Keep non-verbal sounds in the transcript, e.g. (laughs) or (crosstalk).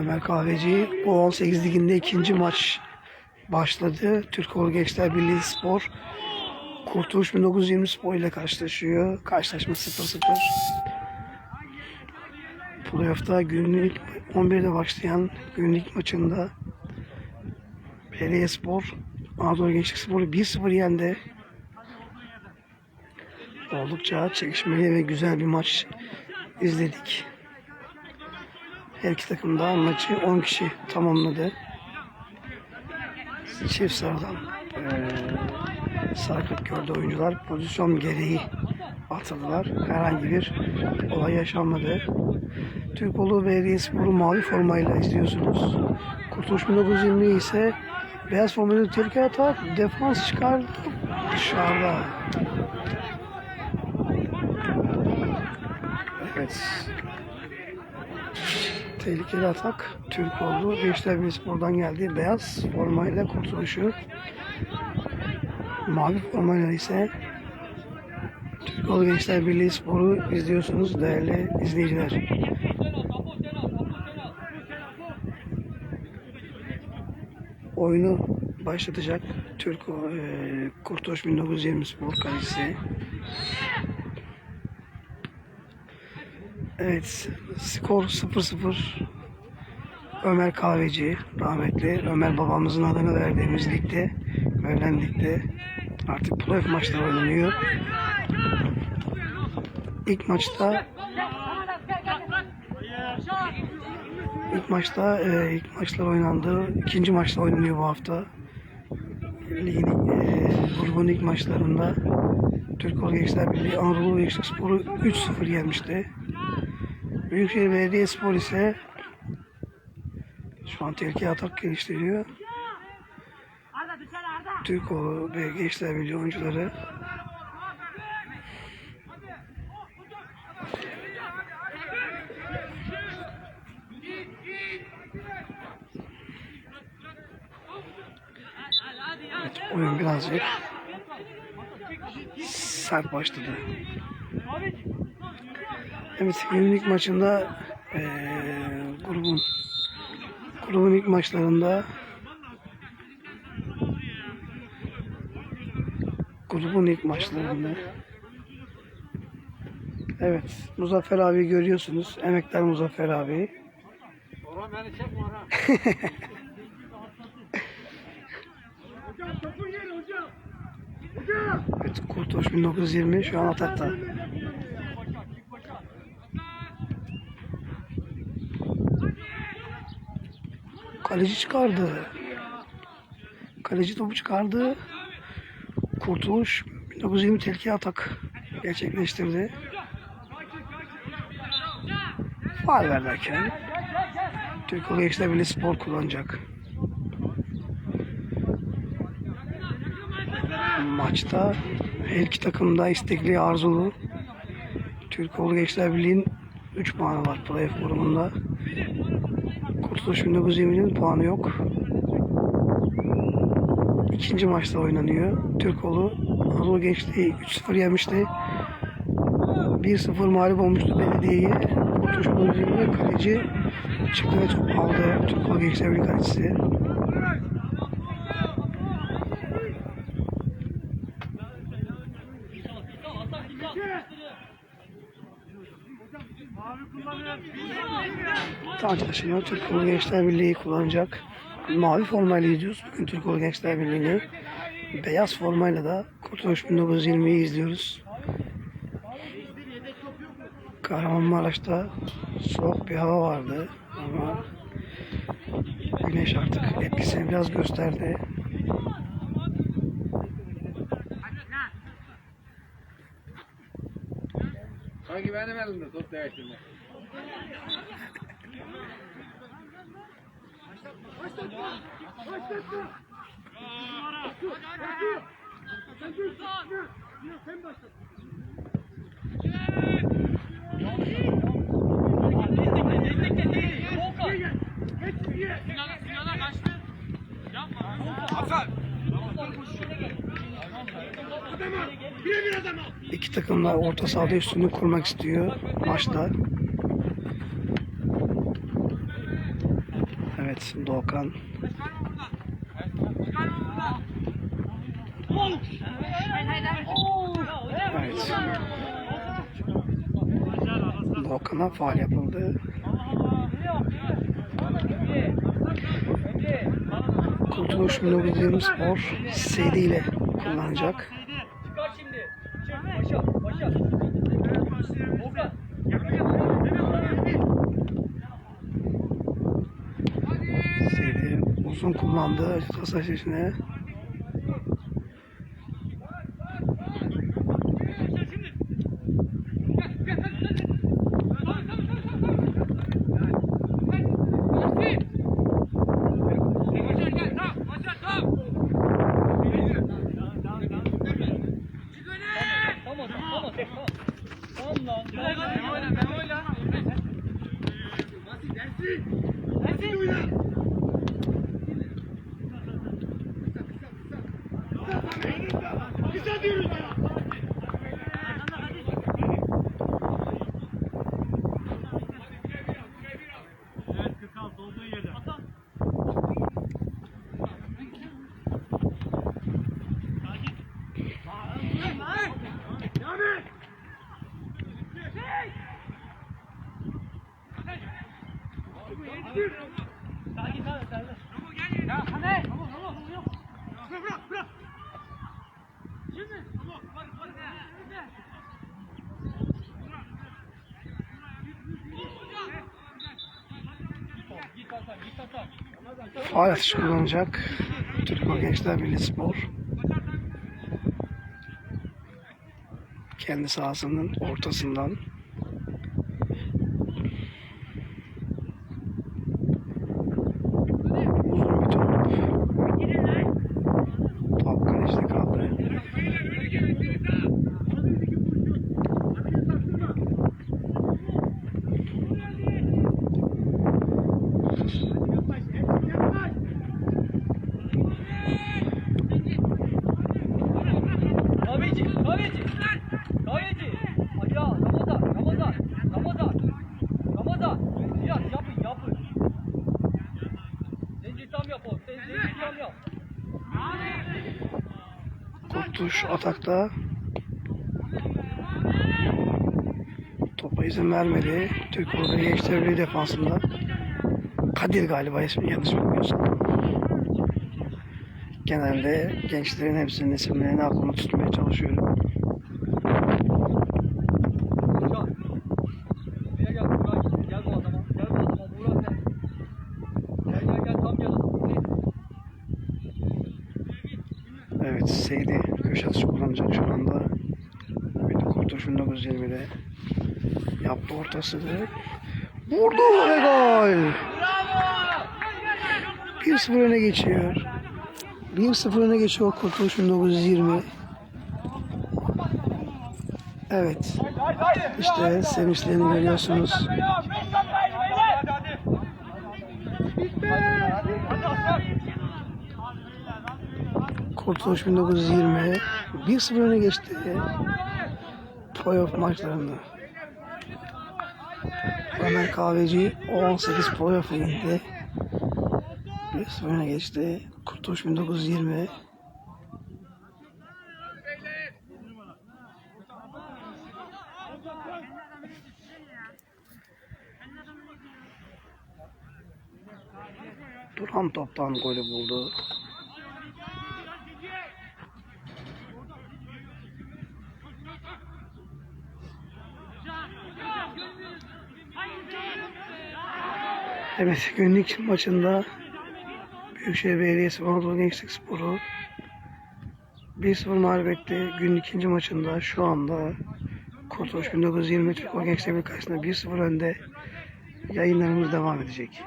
Ömer Kahveci bu 18 liginde ikinci maç başladı. Türkoğlu Gençler Birliği Spor Kurtuluş 1920 Spor ile karşılaşıyor. Karşılaşma 0-0. Playoff'ta günlük 11'de başlayan günlük maçında Belediye Spor Anadolu Gençlik Spor'u 1-0 yendi. Oldukça çekişmeli ve güzel bir maç izledik. Her iki takım da maçı 10 kişi tamamladı. Çift sıradan eee sarkıt gördü oyuncular. Pozisyon gereği atıldılar. Herhangi bir olay yaşanmadı. Türkoğlu Belediyespor'u mavi formayla izliyorsunuz. Kurtuluş 1920 ise beyaz formayla tehlike atar. Defans çıkardı. Dışarıda. Evet. Tehlikeli atak Türk oldu. Gençler Spor'dan geldi. Beyaz formayla kurtuluşu. Mavi formayla ise Türkoğlu Gençler Birliği Spor'u izliyorsunuz değerli izleyiciler. Oyunu başlatacak Türk e, Kurtuluş 1920 Spor kalecisi. Evet, skor 0-0. Ömer Kahveci, rahmetli. Ömer babamızın adını verdiğimiz ligde, verilen ligde artık playoff maçları oynanıyor. İlk maçta ilk maçta e, ilk maçlar oynandı. İkinci maçta oynanıyor bu hafta. Ligin e, grubun ilk maçlarında Türkoğlu Gençler Birliği Anadolu Gençlik Sporu 3-0 yenmişti. Büyükşehir Belediyespor ise şu an tehlike atak geliştiriyor. Türkoğlu ve Gençler Birliği oyuncuları Evet, oyun birazcık sert başladı. Evet, günün ilk maçında eee, grubun grubun ilk maçlarında grubun ilk maçlarında Evet, Muzaffer abi görüyorsunuz. Emekler Muzaffer abi. (laughs) Evet, Kurtuluş 1920 şu an atakta. Kaleci çıkardı. Kaleci topu çıkardı. Kurtuluş 1920 tehlike atak gerçekleştirdi. Faal vererken Türkiye Gençler Birliği Spor kullanacak. Maçta her iki takım da istekli arzulu. Türkoğlu Gençler Birliği'nin 3 puanı var playoff grubunda. Kurtuluş 1920'nin puanı yok. İkinci maçta oynanıyor. Türkoğlu Anadolu Gençliği 3-0 yenmişti. 1-0 mağlup olmuştu belediyeyi. Kurtuluş 1920'de kaleci çıktı ve top aldı. Türkoğlu Gençler Birliği kalecisi. Mavi taşınıyor. Türk Kolu Gençler Birliği kullanacak. Mavi formayla izliyoruz bugün Türk Kolu Gençler Birliği'ni. Beyaz formayla da Kurtuluş 1920'yi izliyoruz. Kahramanmaraş'ta soğuk bir hava vardı ama güneş artık etkisini biraz gösterdi. Sanki benim elimde top değiştirme. İki takım orta sahada üstünlük kurmak istiyor maçta. Evet Doğukan. Evet. Doğukan'a faal yapıldı. Kurtuluş 1920 Spor ile kullanacak. Uzun kullandı Galatasaray içine. Git Atışı kullanacak. Türkiye Gençler Birliği Spor. Kendi sahasının ortasından. Kurtuluş atakta. Topa izin vermedi. Türk Ordu Gençler Birliği defansında. Kadir galiba ismi yanlış bilmiyorsam. Genelde gençlerin hepsinin isimlerini aklımda tutmaya çalışıyorum. Evet Seydi köşe atışı kullanacak şu anda. Bir de Kurtuluş 1920'de yaptı ortasını. Vurdu ve gol. 1-0 öne geçiyor. 1-0 öne geçiyor Kurtuluş 1920. Evet. İşte sevinçlerini görüyorsunuz. Kurtuluş 1920 1-0 öne geçti. Playoff maçlarında. Ömer Kahveci 18 playoff'a indi. 1-0 öne geçti. Kurtuluş 1920 Duran toptan golü buldu. Evet günlük maçında Büyükşehir Belediyesi Anadolu Gençlik Sporu 1-0 mağlup etti. Günün ikinci maçında şu anda Kurtuluş 1920 Türk Gençlik karşısında 1-0 önde yayınlarımız devam edecek.